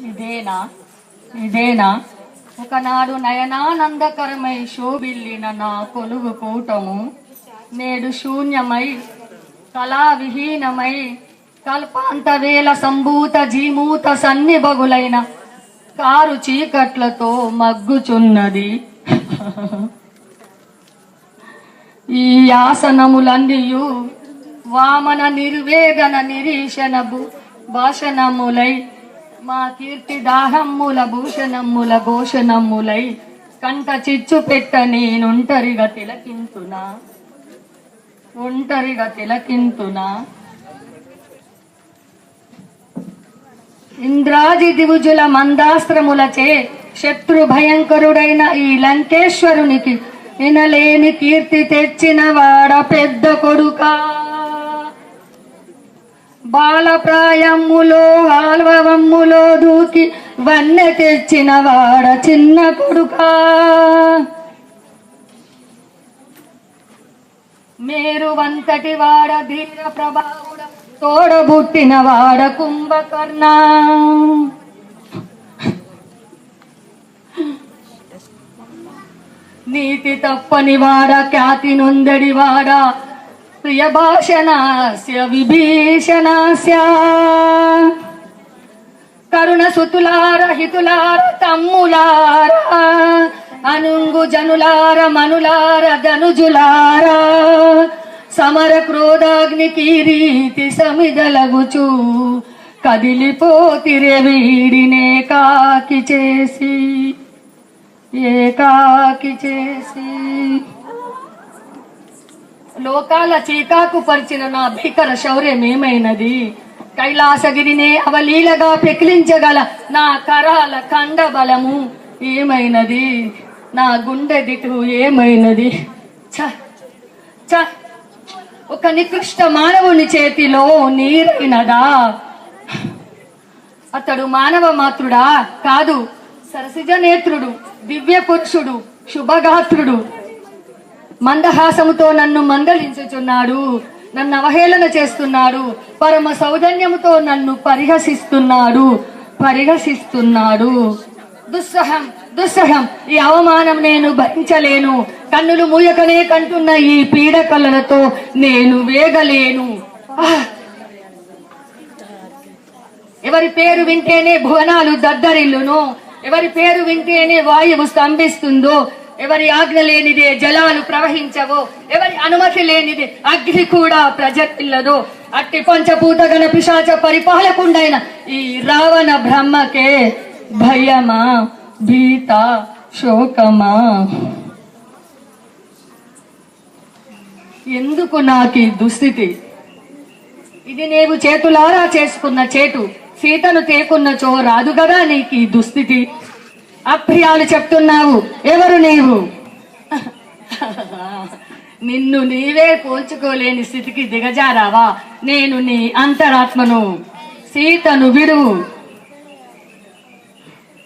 ఇదేనా? ఇదేనా? ఒకనాడు నయనానందకరమై శోభిల్లిన నా కొలుగు కూటము నేడు శూన్యమై కళావిహీనమై కల్పాంత వేల సంభూత జీమూత సన్నిభగులైన కారు చీకట్లతో మగ్గుచున్నది. ఈ ఆసనములన్నీయు వామన నిర్వేదన నిరీక్షణ భాషణములై మా కీర్తి దాహమ్ముల భూషణమ్ముల ఘోషణమ్ములై కంట చిచ్చు పెట్ట నేనుంటరిగా తిలకింతునా? ఒంటరిగా తిలకింతునా? ఇంద్రాది దివుజుల మందాస్త్రములచే శత్రు భయంకరుడైన ఈ లంకేశ్వరునికి వినలేని కీర్తి తెచ్చిన వాడ పెద్ద కొడుకా. బాలప్రాయమ్ములో ఆల్వవమ్ములో దూకి వన్నె తెచ్చిన వాడ చిన్న కొడుకా. మేరు వంతటి వాడ ధీర ప్రభావుడ తోడబుట్టిన వాడ కుంభకర్ణ. నీతి తప్పని వాడ ఖ్యాతి నొందడి వాడ ప్రియ భాషణాస్య విభీషణాస్య. కరుణ సుతులార హితులార తమ్ములార. అనుంగు జనులార మనులార ధనుజులార సమర క్రోధాగ్ని కీరీతి సమిదలగుచు కదిలిపోతిరే వీడినే కాకి చేసి. ఏకాకి చేసి. లోకాల చీకాకు పరిచిన నా భీకర శౌర్యమేమైనది? కైలాసగిరినే అవలీలగా పెకిలించగల నా కరాల కండ బలము ఏమైనది? నా గుండె దిటు ఏమైనది? చ చ ఒక నికృష్ట మానవుని చేతిలో నీరైనదా? అతడు మానవ మాతృడా కాదు సరసిజ నేత్రుడు దివ్య పురుషుడు శుభగాత్రుడు. మందహాసముతో నన్ను మందలించుచున్నాడు. నన్ను అవహేళన చేస్తున్నాడు. పరమ సౌజన్యముతో నన్ను పరిహసిస్తున్నాడు. పరిహసిస్తున్నాడు. దుస్సహం దుస్సహం. ఈ అవమానం నేను భరించలేను. కన్నులు మూయకనే కంటున్న ఈ పీడకలలతో నేను వేగలేను. ఎవరి పేరు వింటేనే భువనాలు దద్దరిల్లును. ఎవరి పేరు వింటేనే వాయువు స్తంభిస్తుందో. ఎవరి ఆజ్ఞ లేనిదే జలాలు ప్రవహించవో ఎవరి అనుమతి లేనిదే అగ్ని కూడా ప్రజటిల్లదో అట్టి పంచభూత గణ పిశాచ పరిపాలకుండైన ఈ రావణ బ్రహ్మకే భయమా భీత శోకమా? ఎందుకు నాకు ఈ దుస్థితి? ఇది నీవు చేతులారా చేసుకున్న చేటు సీతను తేకున్నచో రాదు కదా నీకు ఈ దుస్థితి? అప్రియాలు చెప్తున్నావు. ఎవరు నీవు? నిన్ను నీవే పోల్చుకోలేని స్థితికి దిగజారావా? నేను నీ అంతరాత్మను. సీతను విడువు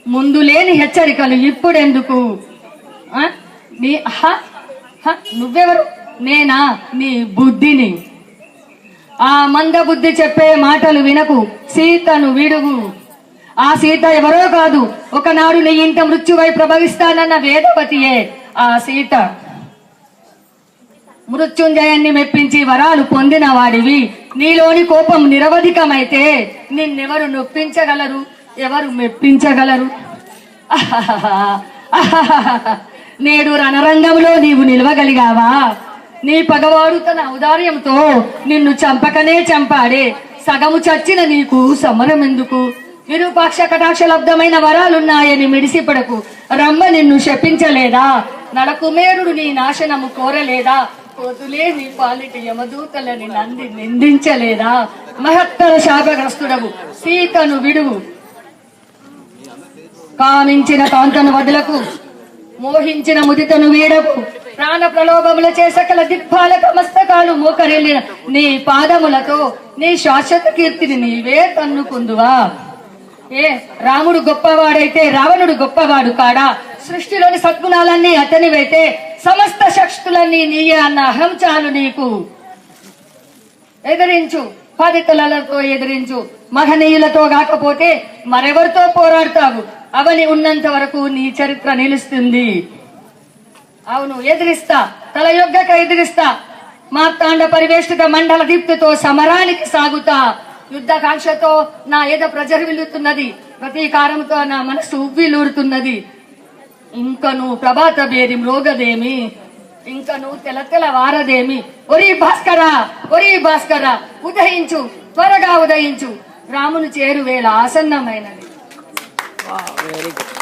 ముందు లేని హెచ్చరికలు ఇప్పుడెందుకు? నీ హ? హ? నువ్వెవరు? నేనా? నీ బుద్ధిని. ఆ మంద బుద్ధి చెప్పే మాటలు వినకు. సీతను విడుగు ఆ సీత ఎవరో కాదు. ఒకనాడు నీ ఇంట మృత్యువై ప్రభవిస్తానన్న వేదవతియే ఆ సీత. మృత్యుంజయాన్ని మెప్పించి వరాలు పొందిన వాడివి. నీలోని కోపం నిరవధికమైతే నిన్నెవరు నొప్పించగలరు? ఎవరు మెప్పించగలరు? నేడు రణరంగంలో నీవు నిలవగలిగావా? నీ పగవాడు తన ఔదార్యంతో నిన్ను చంపకనే చంపాడే. సగము చచ్చిన నీకు సమరం ఎందుకు విరూపాక్ష కటాక్ష లబ్ధమైన వరాలున్నాయని మిడిసిపడకు. రమ్మ నిన్ను శపించలేదా? నడకుమేరుడు నీ నాశనము కోరలేదా? పొదులే నీ పాలిటి యమదూతలని నంది నిందించలేదా? మహత్తర శాపగ్రస్తుడవు సీతను విడువు. కామించిన కాంతను వదులకు మోహించిన ముదితను వీడకు. ప్రాణ ప్రలోభముల చేసకల దిక్పాలక మస్తకాలు మోకరిల్లిన నీ పాదములతో నీ శాశ్వత కీర్తిని నీవే తన్నుకుందువా? ఏ రాముడు గొప్పవాడైతే రావణుడు గొప్పవాడు కాడా? సృష్టిలోని సద్గుణాలన్నీ అతనివైతే సమస్త శక్తులన్నీ నీయే అన్న అహం చాలు నీకు. ఎదిరించు పది ఎదిరించు మహనీయులతో కాకపోతే మరెవరితో పోరాడతావు? అవని ఉన్నంత వరకు నీ చరిత్ర నిలుస్తుంది. అవును ఎదిరిస్తా తల యొగ్గక ఎదిరిస్తా. మార్తాండ పరివేష్టిత మండల దీప్తితో సమరానికి సాగుతా. యుద్ధ కాంక్షతో నా ఎద ప్రజర్విల్లుతున్నది ప్రతీకారంతో నా మనసు ఉవ్విలూరుతున్నది. ఇంకను ప్రభాత బేరి మ్రోగదేమి. ఇంకను తెల తెల వారదేమి. ఒరి భాస్కర ఒరి భాస్కర ఉదయించు త్వరగా ఉదయించు. రామును చేరువేళ ఆసన్నమైనది. Very good